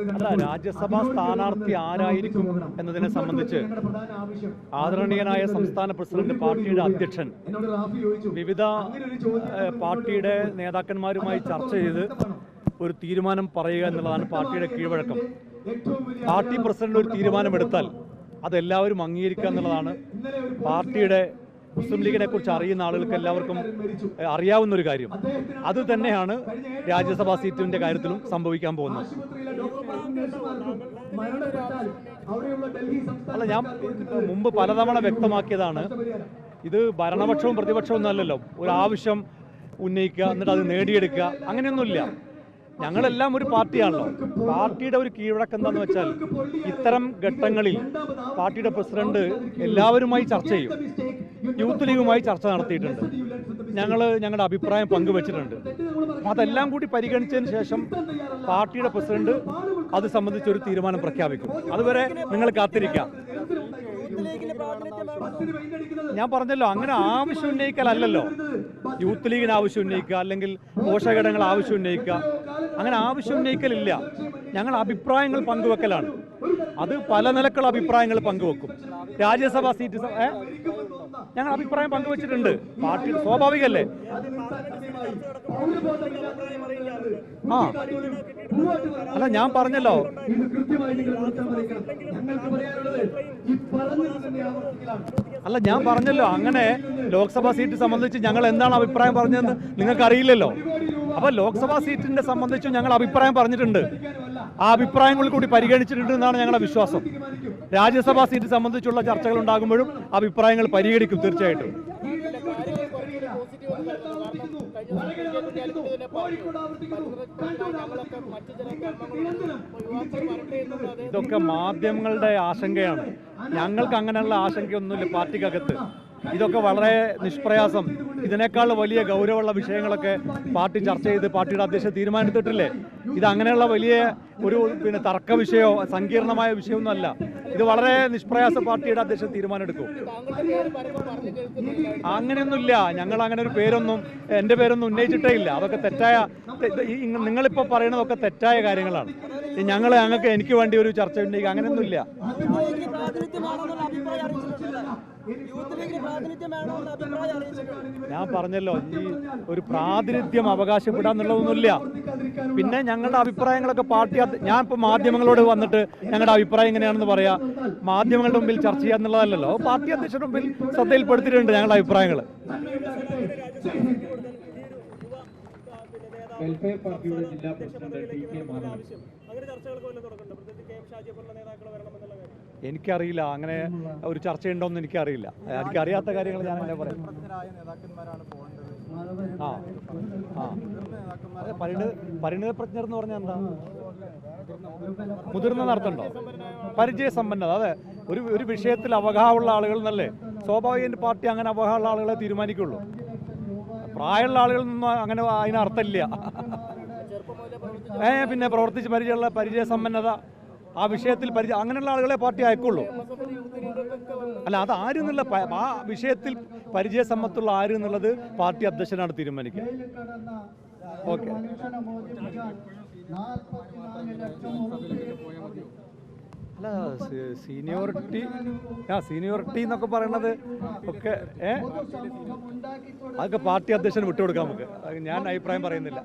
അല്ല രാജ്യസഭാ സ്ഥാനാർത്ഥി ആരായിരിക്കും എന്നതിനെ സംബന്ധിച്ച് ആദരണീയനായ സംസ്ഥാന പ്രസിഡന്റ് പാർട്ടിയുടെ അധ്യക്ഷൻ. വിവിധ പാർട്ടിയുടെ നേതാക്കന്മാരുമായി ചർച്ച ചെയ്ത് ഒരു തീരുമാനം പറയുക എന്നുള്ളതാണ് പാർട്ടിയുടെ കീഴ്വഴക്കം. പാർട്ടി പ്രസിഡന്റ് ഒരു തീരുമാനമെടുത്താൽ അതെല്ലാവരും അംഗീകരിക്കുക എന്നുള്ളതാണ് പാർട്ടിയുടെ മുസ്ലിം ലീഗിനെ കുറിച്ച് അറിയുന്ന ആളുകൾക്ക് എല്ലാവർക്കും അറിയാവുന്ന ഒരു കാര്യം. അത് തന്നെയാണ് രാജ്യസഭാ സീറ്റിന്റെ കാര്യത്തിലും സംഭവിക്കാൻ പോകുന്നത്. അല്ല ഞാൻ മുമ്പ് പലതവണ വ്യക്തമാക്കിയതാണ് ഇത് ഭരണപക്ഷവും പ്രതിപക്ഷവും ഒന്നല്ലല്ലോ ഒരു ആവശ്യം ഉന്നയിക്കുക എന്നിട്ട് അത് നേടിയെടുക്കുക അങ്ങനെയൊന്നുമില്ല. ഞങ്ങളെല്ലാം ഒരു പാർട്ടിയാണല്ലോ. പാർട്ടിയുടെ ഒരു കീഴ്വഴക്കം എന്താണെന്ന് വെച്ചാൽ ഇത്തരം ഘട്ടങ്ങളിൽ പാർട്ടിയുടെ പ്രസിഡന്റ് എല്ലാവരുമായി ചർച്ച ചെയ്യും. യൂത്ത് ലീഗുമായി ചർച്ച നടത്തിയിട്ടുണ്ട്. ഞങ്ങൾ ഞങ്ങളുടെ അഭിപ്രായം പങ്കുവച്ചിട്ടുണ്ട്. അതെല്ലാം കൂടി പരിഗണിച്ചതിന് ശേഷം പാർട്ടിയുടെ പ്രസിഡന്റ് അത് സംബന്ധിച്ചൊരു തീരുമാനം പ്രഖ്യാപിക്കും. അതുവരെ നിങ്ങൾ കാത്തിരിക്കാം ഞാൻ പറഞ്ഞല്ലോ അങ്ങനെ ആവശ്യം ഉന്നയിക്കലല്ലോ യൂത്ത് ലീഗിന് ആവശ്യം ഉന്നയിക്കുക അല്ലെങ്കിൽ പോഷകഘടകങ്ങൾ ആവശ്യം ഉന്നയിക്കുക. അങ്ങനെ ആവശ്യം ഉന്നയിക്കലില്ല. ഞങ്ങൾ അഭിപ്രായങ്ങൾ പങ്കുവെക്കലാണ്. അത് പല നിലക്കുള്ള അഭിപ്രായങ്ങൾ പങ്കുവെക്കും. രാജ്യസഭാ സീറ്റ്? ഞങ്ങൾ അഭിപ്രായം പങ്കുവച്ചിട്ടുണ്ട്. പാർട്ടി സ്വാഭാവികല്ലേ ആ. അല്ല ഞാൻ പറഞ്ഞല്ലോ. അല്ല ഞാൻ പറഞ്ഞല്ലോ. അങ്ങനെ ലോക്സഭാ സീറ്റ് സംബന്ധിച്ച് ഞങ്ങൾ എന്താണ് അഭിപ്രായം പറഞ്ഞതെന്ന് നിങ്ങൾക്ക് അറിയില്ലല്ലോ അപ്പൊ ലോക്സഭാ സീറ്റിന്റെ സംബന്ധിച്ചും ഞങ്ങൾ അഭിപ്രായം പറഞ്ഞിട്ടുണ്ട്. ആ അഭിപ്രായങ്ങൾ കൂടി പരിഗണിച്ചിട്ടുണ്ടെന്നാണ് ഞങ്ങളുടെ വിശ്വാസം. രാജ്യസഭാ സീറ്റ് സംബന്ധിച്ചുള്ള ചർച്ചകൾ ഉണ്ടാകുമ്പോഴും അഭിപ്രായങ്ങൾ പരിഗണിക്കും തീർച്ചയായിട്ടും. ഇതൊക്കെ മാധ്യമങ്ങളുടെ ആശങ്കയാണ്. ഞങ്ങൾക്ക് അങ്ങനെയുള്ള ആശങ്കയൊന്നുമില്ല പാർട്ടിക്കകത്ത്. ഇതൊക്കെ വളരെ നിഷ്പ്രയാസം. ഇതിനേക്കാൾ വലിയ ഗൗരവമുള്ള വിഷയങ്ങളൊക്കെ പാർട്ടി ചർച്ച ചെയ്ത് പാർട്ടിയുടെ അധ്യക്ഷൻ തീരുമാനിച്ചിട്ടില്ലേ ഇത് അങ്ങനെയുള്ള വലിയ ഒരു പിന്നെ തർക്ക വിഷയമോ സങ്കീർണമായ വിഷയമൊന്നുമല്ല ഇത് വളരെ നിഷ്പ്രയാസ പാർട്ടിയുടെ അധ്യക്ഷൻ തീരുമാനമെടുക്കും. അങ്ങനെയൊന്നുമില്ല. ഞങ്ങൾ അങ്ങനെ ഒരു പേരൊന്നും എന്റെ പേരൊന്നും ഉന്നയിച്ചിട്ടേ ഇല്ല. അതൊക്കെ തെറ്റായ നിങ്ങളിപ്പോൾ പറയുന്നതൊക്കെ തെറ്റായ കാര്യങ്ങളാണ്. ഞങ്ങൾ ഞങ്ങൾക്ക് എനിക്ക് വേണ്ടി ഒരു ചർച്ച ഉണ്ടെങ്കിൽ അങ്ങനെയൊന്നും ഇല്ല ഞാൻ പറഞ്ഞല്ലോ ഈ ഒരു പ്രാതിനിധ്യം അവകാശപ്പെടാന്നുള്ളതൊന്നുമില്ല പിന്നെ ഞങ്ങളുടെ അഭിപ്രായങ്ങളൊക്കെ പാർട്ടി ഞാൻ ഇപ്പോൾ മാധ്യമങ്ങളോട് വന്നിട്ട് ഞങ്ങളുടെ അഭിപ്രായം എങ്ങനെയാണെന്ന് പറയാ മാധ്യമങ്ങളുടെ മുമ്പിൽ ചർച്ച ചെയ്യുക എന്നുള്ളതല്ലല്ലോ. പാർട്ടി അധ്യക്ഷന്റെ മുമ്പിൽ ശ്രദ്ധയിൽപ്പെടുത്തിയിട്ടുണ്ട് ഞങ്ങളുടെ അഭിപ്രായങ്ങൾ വെൽഫെയർ പാർട്ടിയുടെ ജില്ലാ പ്രസിഡന്റ് ടി കെ മാധവൻ. അങ്ങനെ ചർച്ചകളൊക്കെ വല്ലതും കെ എം ഷാജിയെ പോലുള്ള നേതാക്കൾ വരണം എന്നുള്ള കാര്യം. എനിക്കറിയില്ല. അങ്ങനെ ഒരു ചർച്ചയുണ്ടോ എന്ന് എനിക്കറിയില്ല എനിക്കറിയാത്ത കാര്യങ്ങൾ ഞാൻ അങ്ങനെ പറയാം പരിണിത പ്രജ്ഞർ ആ ആ അതെ പരിണത പരിണിതപ്രജ്ഞർ എന്ന് പറഞ്ഞാൽ എന്താ? മുതിർന്ന നടത്തണ്ടോ? പരിചയസമ്പന്നത. അതെ ഒരു ഒരു വിഷയത്തിൽ അവഗാഹമുള്ള ആളുകൾ എന്നല്ലേ? സ്വാഭാവിക പാർട്ടി അങ്ങനെ അവഗാഹമുള്ള ആളുകളെ തീരുമാനിക്കുള്ളൂ. പ്രായമുള്ള ആളുകളിൽ നിന്നും അങ്ങനെ അതിന് അർത്ഥമില്ല. ഏ പിന്നെ പ്രവർത്തിച്ച് പരിചയമുള്ള പരിചയസമ്പന്നത ആ വിഷയത്തിൽ പരിചയം അങ്ങനെയുള്ള ആളുകളെ പാർട്ടി അയക്കുള്ളൂ. അല്ല അത് ആരും എന്നുള്ള ആ വിഷയത്തിൽ പരിചയസമ്പത്തുള്ള ആരും എന്നുള്ളത് പാർട്ടി അധ്യക്ഷനാണ് തീരുമാനിക്കുക. ഓക്കെ. അല്ല സീനിയോറിറ്റി ആ സീനിയോറിറ്റി എന്നൊക്കെ പറയണത് ഒക്കെ ഏ? അതൊക്കെ പാർട്ടി അധ്യക്ഷന് വിട്ടുകൊടുക്കാം നമുക്ക്. ഞാൻ അഭിപ്രായം പറയുന്നില്ല.